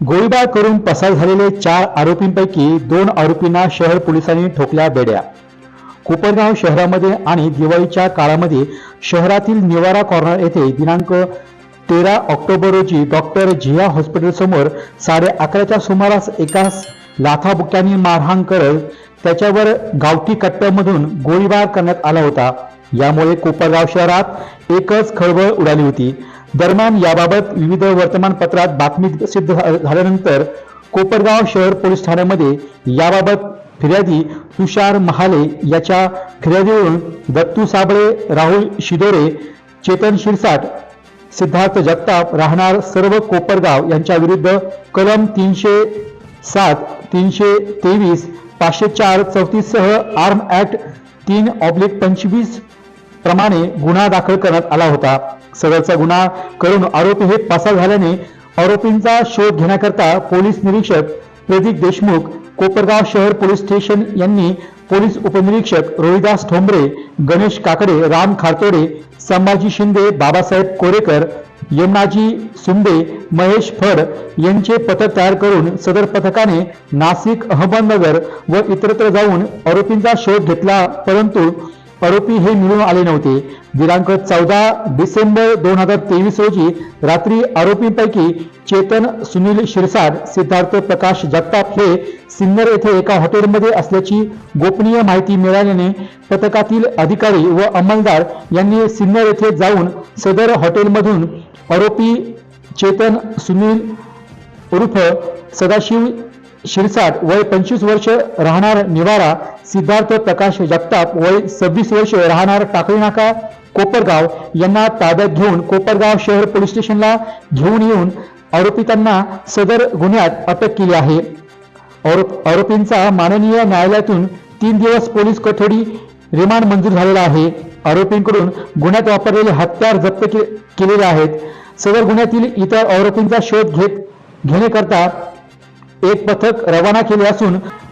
गोळीबार करून पसार झालेले चार आरोपींपैकी दोन आरोपींना शहर पोलिसांनी ठोकल्या बेड्या. कोपरगाव शहरामध्ये आणि दिवाळीच्या काळामध्ये शहरातील निवारा कॉर्नर येथे दिनांक तेरा ऑक्टोबर रोजी डॉक्टर झिया हॉस्पिटल समोर साडे अकराच्या सुमारास एकास लाथाबुक्यांनी मारहाण करत त्याच्यावर गावठी कट्ट्यामधून गोळीबार करण्यात आला होता. यामुळे कोपरगाव शहरात एकच खळबळ उडाली होती. दरम्यान याबाबत विविध वर्तमानपत्रात बातमी सिद्ध झाल्यानंतर कोपरगाव शहर पोलीस ठाण्यामध्ये याबाबत फिर्यादी तुषार महाले याच्या फिर्यादीवरून दत्तू साबळे राहुल शिदोरे चेतन शिरसाट सिद्धार्थ जगताप राहणार सर्व कोपरगाव यांच्या विरुद्ध कलम तीनशे सात तीनशे तेवीस पाचशे चार चौतीससह आर्म ॲक्ट तीन ऑब्लिक पंचवीस प्रमाणे गुन्हा दाखल करण्यात आला होता. सदरचा गुन्हा करून आरोपी हे पसार झाल्याने आरोपींचा शोध घेण्याकरता पोलीस निरीक्षक प्रदीप देशमुख कोपरगाव शहर पोलीस स्टेशन यांनी पोलीस उपनिरीक्षक रोहिदास ठोंबरे गणेश काकडे राम खारतोडे संभाजी शिंदे बाबासाहेब कोरेकर यमनाजी सुंदे महेश फड यांचे पथक तयार करून सदर पथकाने नाशिक अहमदनगर व इतरत्र जाऊन आरोपींचा शोध घेतला परंतु आरोपी हे मिळून आले नव्हते. दिनांक चौदा डिसेंबर दोन हजार तेवीस रोजी रात्री आरोपींपैकी चेतन सुनील शिरसाट सिद्धार्थ प्रकाश जगताप हे सिन्नर येथे एका हॉटेलमध्ये असल्याची गोपनीय माहिती मिळाल्याने पथकातील अधिकारी व अंमलदार यांनी सिन्नर येथे जाऊन सदर हॉटेलमधून आरोपी चेतन सुनील उर्फ सदाशिव शिरसाट वय पंचवीस वर्ष राहणार निवारा सिद्धार्थ प्रकाश जगताप वय सव्वीस वर्ष राहणार टाकळी नाका कोपरगाव. यांना ताब्यात घेऊन कोपरगाव शहर पोलीस स्टेशनला घेऊन येऊन आरोपितांना सदर गुन्ह्यात अटक केली आहे. आरोप आरोपींचा माननीय न्यायालयातून तीन दिवस पोलीस कोठडी रिमांड मंजूर झालेला आहे. आरोपींकडून गुन्ह्यात वापरलेले हत्यार जप्त के- केलेले आहेत. सदर गुन्ह्यातील इतर आरोपींचा शोध घेत घेण्याकरता एक पथक रवाना केले असून